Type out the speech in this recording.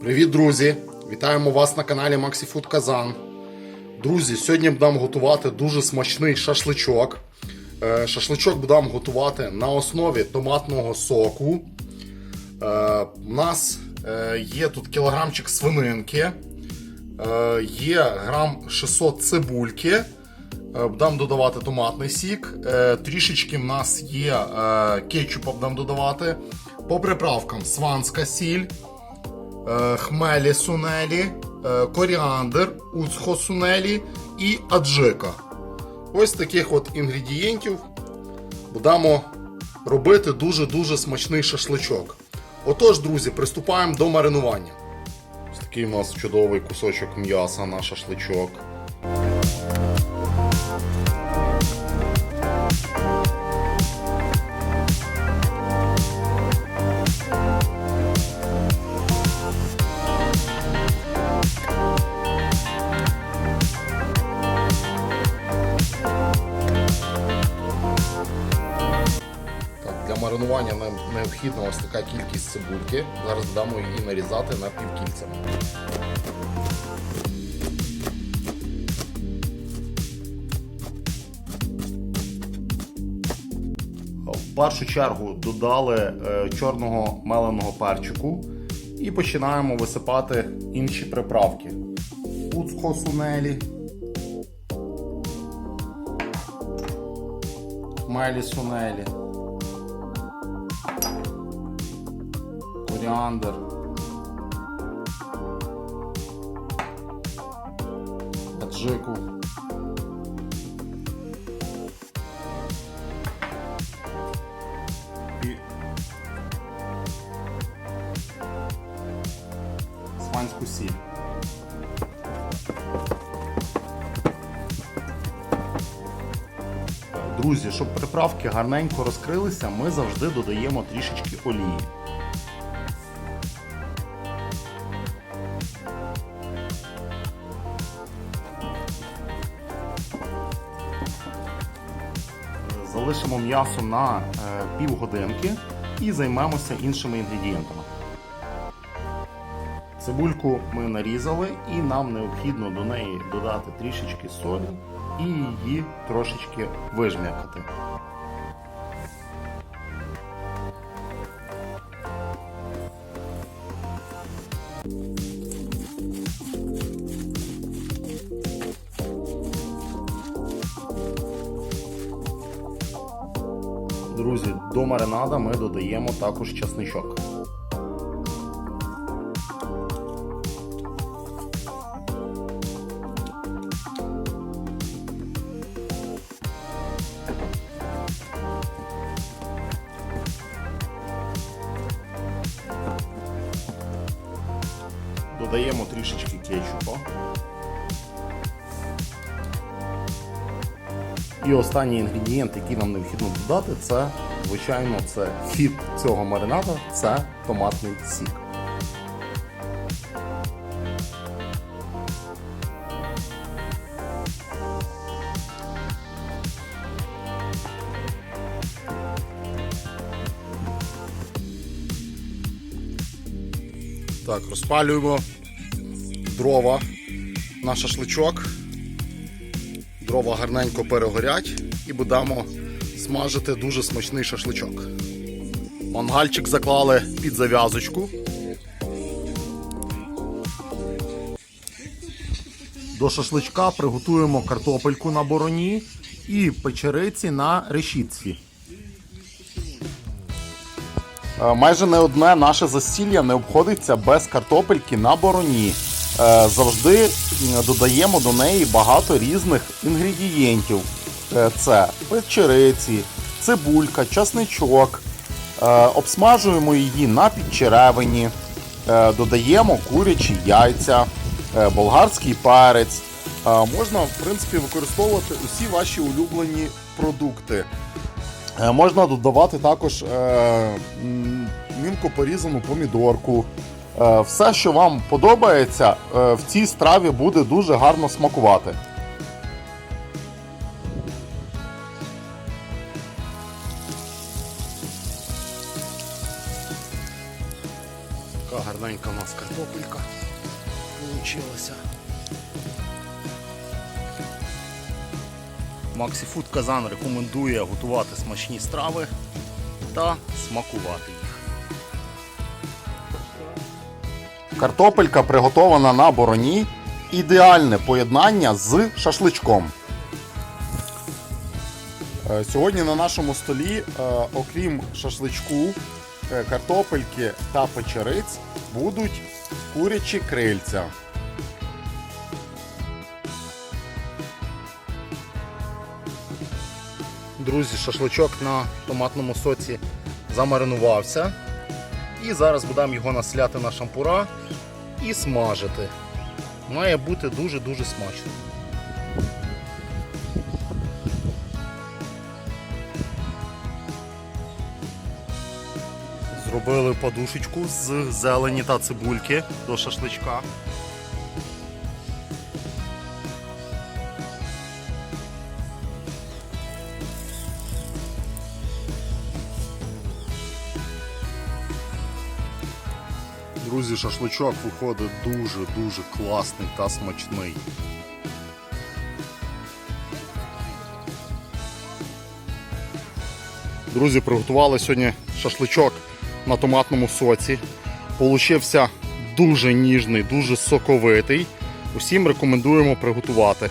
Привіт, друзі! Вітаємо вас на каналі MaxiFood Казан. Друзі, сьогодні будемо готувати дуже смачний шашличок. Е, Шашличок будемо готувати на основі томатного соку. Е, У нас е, є тут кілограмчик свининки, є грам 600 цибульки. Будемо додавати томатний сік. Трішечки в нас є кетчупа будемо додавати. По приправкам сванська сіль, хмелі сунелі, е, коріандр, уцхо сунелі і аджика. Ось таких от інгредієнтів будемо робити дуже-дуже смачний шашличок. Отож, друзі, приступаємо до маринування. Ось такий у нас чудовий кусочок м'яса на шашличок. Для маринування нам необхідна ось така кількість цибульки. Зараз будемо її нарізати на півкільцями. В першу чергу додали е, чорного меленого перчику і починаємо висипати інші приправки. Уцхо сунелі, мелі сунелі. Коріандр. Аджику. І сванську сіль. Друзі, щоб приправки гарненько розкрилися, ми завжди додаємо трішечки олії. Залишимо м'ясо на е, півгодинки і займемося іншими інгредієнтами. Цибульку ми нарізали і нам необхідно до неї додати трішечки солі і її трошечки вижмякати. Друзі, до маринада ми додаємо також часничок. Додаємо трішечки кетчупа. І останній інгредієнт, який нам необхідно додати, це, звичайно, це хід цього маринада, це томатний сік. Так, розпалюємо дрова на шашличок. Дрова гарненько перегорять і будемо смажити дуже смачний шашличок. Мангальчик заклали під зав'язочку. До шашличка приготуємо картопельку на бороні і печериці на решітці. Е, Майже не одне наше засілля не обходиться без картопельки на бороні. Е, Завжди додаємо до неї багато різних інгредієнтів. Е, Це печериці, цибулька, часничок. Е, Обсмажуємо її на підчеревині, Е, додаємо курячі яйця, е, болгарський перець. Е, Можна, в принципі, використовувати усі ваші улюблені продукти. Е, Можна додавати також е, мілко порізану помідорку. Е, Все, що вам подобається, е, в цій страві буде дуже гарно смакувати. Така гарненька у нас картопелька получилася. Максіфуд Казан рекомендує готувати смачні страви та смакувати Картопелька приготована на бороні. Ідеальне поєднання з шашличком. Е, Сьогодні на нашому столі, е, окрім шашличку, е, картопельки та печериць, будуть курячі крильця. Друзі, шашличок на томатному соці замаринувався. І зараз будемо його насляти на шампура і смажити. Має бути дуже-дуже смачно. Зробили подушечку з зелені та цибульки до шашличка. Друзі, шашличок виходить дуже-дуже класний та смачний. Друзі, приготували сьогодні шашличок на томатному соці. Получився дуже ніжний, дуже соковитий. Усім рекомендуємо приготувати.